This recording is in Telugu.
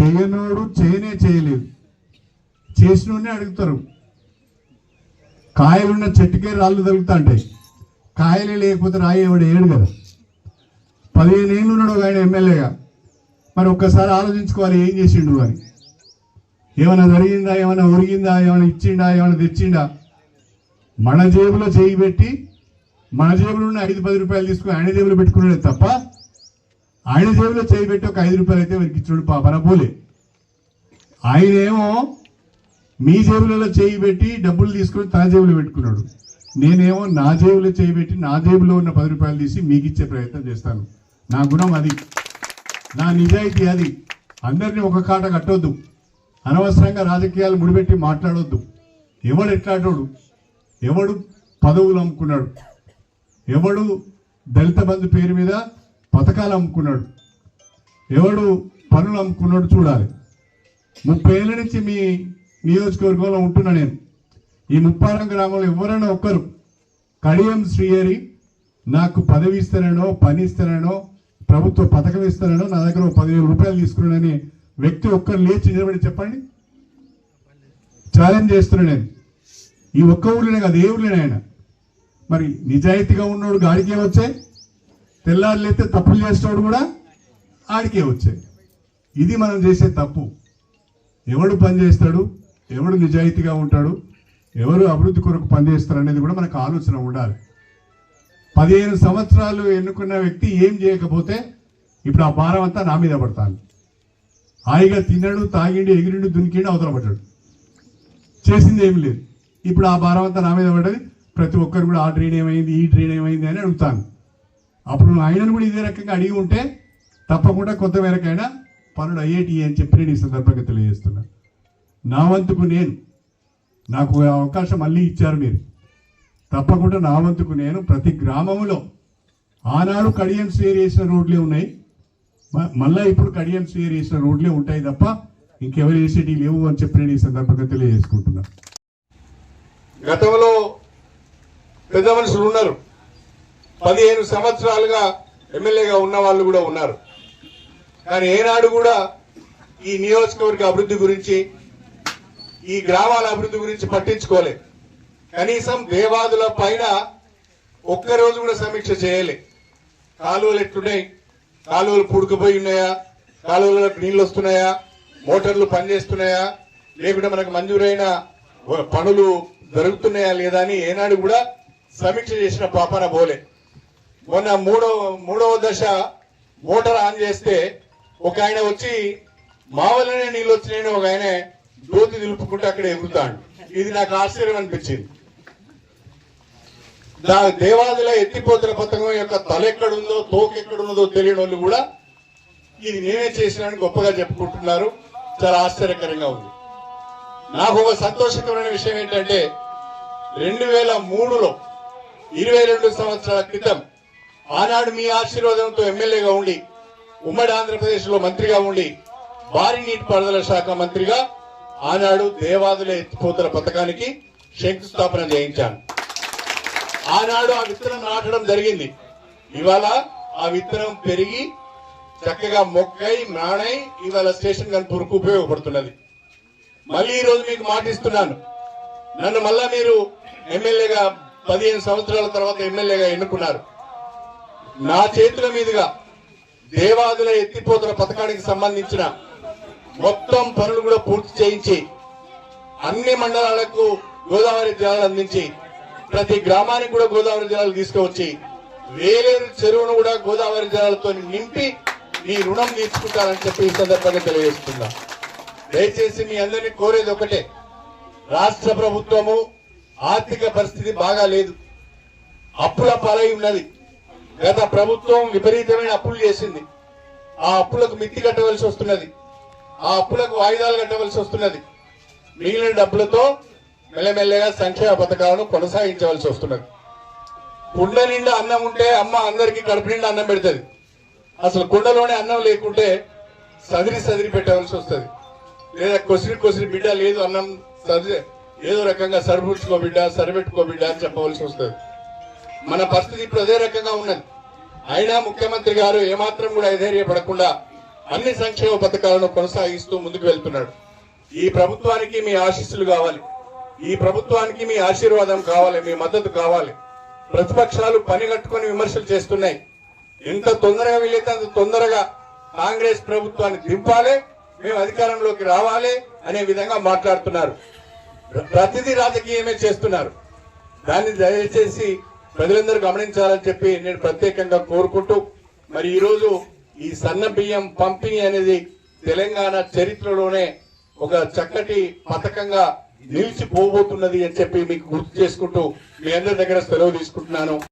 చేయనోడు చేయనే చేయలేదు. చేసినోడినే అడుగుతారు. కాయలున్న చెట్టుకే రాళ్ళు తగులుతా ఉంటాయి కాయలే లేకపోతే రాయి ఎవడు ఏడు కదా. పదిహేను ఏళ్ళు ఉన్నాడు ఒక ఆయన ఎమ్మెల్యేగా. మరి ఒక్కసారి ఆలోచించుకోవాలి ఏం చేసిండు అని ఏమైనా జరిగిందా ఏమైనా ఒరిగిందా ఏమైనా ఇచ్చిండా ఏమైనా తెచ్చిండా? మన జేబులో చేయి పెట్టి మన జేబులో ఉన్న ఐదు పది రూపాయలు తీసుకుని ఆయన జేబులో పెట్టుకున్నాడే తప్ప ఆయన జేబులో చేయి పెట్టి ఒక ఐదు రూపాయలు అయితే వారికి ఇచ్చాడు పాపన పోలే. ఆయనేమో మీ జేబులలో చేయి పెట్టి డబ్బులు తీసుకొని తన జేబులో పెట్టుకున్నాడు. నేనేమో నా జేబులో చేయి పెట్టి నా జేబులో ఉన్న పది రూపాయలు తీసి మీకు ఇచ్చే ప్రయత్నం చేస్తాను. నా గుణం అది. నా నిజాయితీ అది. అందరినీ ఒక కాట కట్టొద్దు. అనవసరంగా రాజకీయాలు ముడిపెట్టి మాట్లాడొద్దు. ఎవడు ఎట్లాడోడు ఎవడు పదవులు అమ్ముకున్నాడు? ఎవడు దళిత బంధు పేరు మీద పథకాలు అమ్ముకున్నాడు. ఎవడు పనులు అమ్ముకున్నాడు చూడాలి. ముప్పై ఏళ్ళ నుంచి మీ నియోజకవర్గంలో ఉంటున్నా నేను. ఈ ముప్పారం గ్రామంలో ఎవరైనా ఒక్కరు కడియం శ్రీహరి నాకు పదవి ఇస్తానో పని ఇస్తానో ప్రభుత్వ పథకం ఇస్తానో నా దగ్గర పదివేల రూపాయలు తీసుకున్నానని వ్యక్తి ఒక్కరు లేచి నిలబడి చెప్పండి. ఛాలెంజ్ చేస్తున్నా నేను. ఈ ఒక్క ఊళ్ళోనే కాదు ఏ ఊళ్ళోనే ఆయన మరి నిజాయితీగా ఉన్నోడు గాడికే వచ్చాయి. తెల్లారులైతే తప్పులు చేసేవాడు కూడా ఆడికే వచ్చాయి ఇది మనం చేసే తప్పు. ఎవడు పని చేస్తాడు? ఎవడు నిజాయితీగా ఉంటాడు? ఎవరు అభివృద్ధి కొరకు పనిచేస్తారు అనేది కూడా మనకు ఆలోచన ఉండాలి. పదిహేను సంవత్సరాలు ఎన్నుకున్న వ్యక్తి ఏం చేయకపోతే ఇప్పుడు ఆ భారం అంతా నా మీద పడతాను హాయిగా తిన్నాడు తాగిండు ఎగిరిండు దునికిండు అవతల పడ్డాడు. చేసింది ఏమి లేదు. ఇప్పుడు ఆ భారం అంతా నా మీద పడ్డది. ప్రతి ఒక్కరు కూడా ఆ డ్రైన్ ఏమైంది ఈ డ్రైన్ ఏమైంది అని అడుగుతాను అప్పుడు నువ్వు ఆయనను కూడా ఇదే రకంగా అడిగి ఉంటే తప్పకుండా కొంత మేరకైనా పనులు అయ్యేటి అని చెప్పి నేను ఈ సందర్భంగా తెలియజేస్తున్నా. నా వంతుకు నేను నాకు అవకాశం మళ్ళీ ఇచ్చారు మీరు. తప్పకుండా నా వంతుకు నేను ప్రతి గ్రామంలో ఆనాడు కడియం స్వేర్ చేసిన రోడ్లే ఉన్నాయి. మ- మళ్ళా ఇప్పుడు కడియం స్వేర్ చేసిన రోడ్లే ఉంటాయి తప్ప ఇంకెవరు వేసేటి లేవు అని చెప్పి నేను ఈ సందర్భంగా తెలియజేసుకుంటున్నా. గతంలో పెద్ద మనుషులు ఉన్నారు. పదిహేను సంవత్సరాలుగా ఎమ్మెల్యేగా ఉన్న వాళ్ళు కూడా ఉన్నారు. కానీ ఏనాడు కూడా ఈ నియోజకవర్గ అభివృద్ధి గురించి ఈ గ్రామాల అభివృద్ధి గురించి పట్టించుకోలే కనీసం దేవాదుల పైన ఒక్కరోజు కూడా సమీక్ష చేయలే. కాలువలు ఎట్లున్నాయి? కాలువలు పూడుకుపోయి ఉన్నాయా? కాలువలకు నీళ్ళు వస్తున్నాయా? మోటార్లు పనిచేస్తున్నాయా? లేకుంటే మనకు మంజూరైన పనులు జరుగుతున్నాయా లేదా అని ఏనాడు కూడా సమీక్ష చేసిన పాపన పోలే. మొన్న మూడో మూడవ దశ మోటార్ ఆన్ చేస్తే ఒక ఆయన వచ్చి మా వల్లనే నీళ్ళు వచ్చినాయని ఒక ఆయన జ్యోతి నిలుపుకుంటూ అక్కడ ఎగురుతాడు. ఇది నాకు ఆశ్చర్యం అనిపించింది. దా దేవాదుల ఎత్తిపోతుల పథకం యొక్క తల ఎక్కడుందో తోక ఎక్కడున్నదో తెలియని వాళ్ళు కూడా ఇది నేనే చేసినానని గొప్పగా చెప్పుకుంటున్నారు. చాలా ఆశ్చర్యకరంగా ఉంది. నాకు ఒక సంతోషకరమైన విషయం ఏంటంటే రెండు వేల మూడులో ఇరవై రెండు సంవత్సరాల క్రితం ఆనాడు మీ ఆశీర్వాదంతో ఎమ్మెల్యేగా ఉండి ఉమ్మడి ఆంధ్రప్రదేశ్లో మంత్రిగా ఉండి భారీ నీటిపారుదల శాఖ మంత్రిగా ఆనాడు దేవాదుల ఎత్తిపోతల పథకానికి శంకుస్థాపన చేయించాను. ఆనాడు ఆ విత్తనం నాటడం జరిగింది. ఇవాళ ఆ విత్తనం పెరిగి చక్కగా మొక్కై నాణై ఇవాళ స్టేషన్ కనుపూర్కు ఉపయోగపడుతున్నది. మళ్ళీ ఈ రోజు మీకు మాటిస్తున్నాను నన్ను మళ్ళా మీరు ఎమ్మెల్యేగా పదిహేను సంవత్సరాల తర్వాత ఎమ్మెల్యేగా ఎన్నుకున్నారు. నా చేతుల మీదుగా దేవాదుల ఎత్తిపోతున్న పథకానికి సంబంధించిన మొత్తం పనులు కూడా పూర్తి చేయించి అన్ని మండలాలకు గోదావరి జలాలు అందించి ప్రతి గ్రామానికి కూడా గోదావరి జలాలు తీసుకువచ్చి వేలేరు చెరువును కూడా గోదావరి జలాలతో నింపి మీ రుణం తీర్చుకుంటారని చెప్పి ఈ సందర్భంగా తెలియజేస్తున్నా. దయచేసి మీ అందరినీ కోరేది ఒకటే రాష్ట్ర ప్రభుత్వము ఆర్థిక పరిస్థితి బాగా లేదు. అప్పుల పాలై ఉన్నది. గత ప్రభుత్వం విపరీతమైన అప్పులు చేసింది. ఆ అప్పులకు మిత్తి కట్టవలసి వస్తున్నది. ఆ అప్పులకు వాయిదాలు కట్టవలసి వస్తున్నది. మిగిలిన డబ్బులతో మెల్లమెల్లగా సంక్షేమ పథకాలను కొనసాగించవలసి వస్తున్నది. కుండ నిండా అన్నం ఉంటే అమ్మ అందరికీ కడుపు నిండా అన్నం పెడుతుంది. అసలు కుండలోనే అన్నం లేకుంటే సదిరి సదిరి పెట్టవలసి వస్తుంది. లేదా కొసిరి కొసిరి బిడ్డ లేదు అన్నం సదిరి ఏదో రకంగా సరిపుచ్చుకో బిడ్డ సరిపెట్టుకో బిడ్డ అని చెప్పవలసి వస్తుంది. మన పరిస్థితి ఇప్పుడు అదే రకంగా ఉన్నది. అయినా ముఖ్యమంత్రి గారు ఏమాత్రం కూడా అధైర్యపడకుండా అన్ని సంక్షేమ పథకాలను కొనసాగిస్తూ ముందుకు వెళ్తున్నాడు. ఈ ప్రభుత్వానికి మీ ఆశీస్సులు కావాలి. ఈ ప్రభుత్వానికి మీ ఆశీర్వాదం కావాలి మీ మద్దతు కావాలి. ప్రతిపక్షాలు పని కట్టుకొని విమర్శలు చేస్తున్నాయి. ఎంత తొందరగా వీలైతే అంత తొందరగా కాంగ్రెస్ ప్రభుత్వాన్ని దింపాలి మేము అధికారంలోకి రావాలి అనే విధంగా మాట్లాడుతున్నారు. ప్రతిదీ రాజకీయమే చేస్తున్నారు. దాన్ని దయచేసి ప్రజలందరూ గమనించాలని చెప్పి నేను ప్రత్యేకంగా కోరుకుంటూ మరి ఈరోజు ఈ సన్న బియ్యం పంపిణీ అనేది తెలంగాణ చరిత్రలోనే ఒక చక్కటి పథకంగా నిలిచిపోబోతున్నది అని చెప్పి మీకు గుర్తు చేసుకుంటూ మీ అందరి దగ్గర సెలవు తీసుకుంటున్నాను.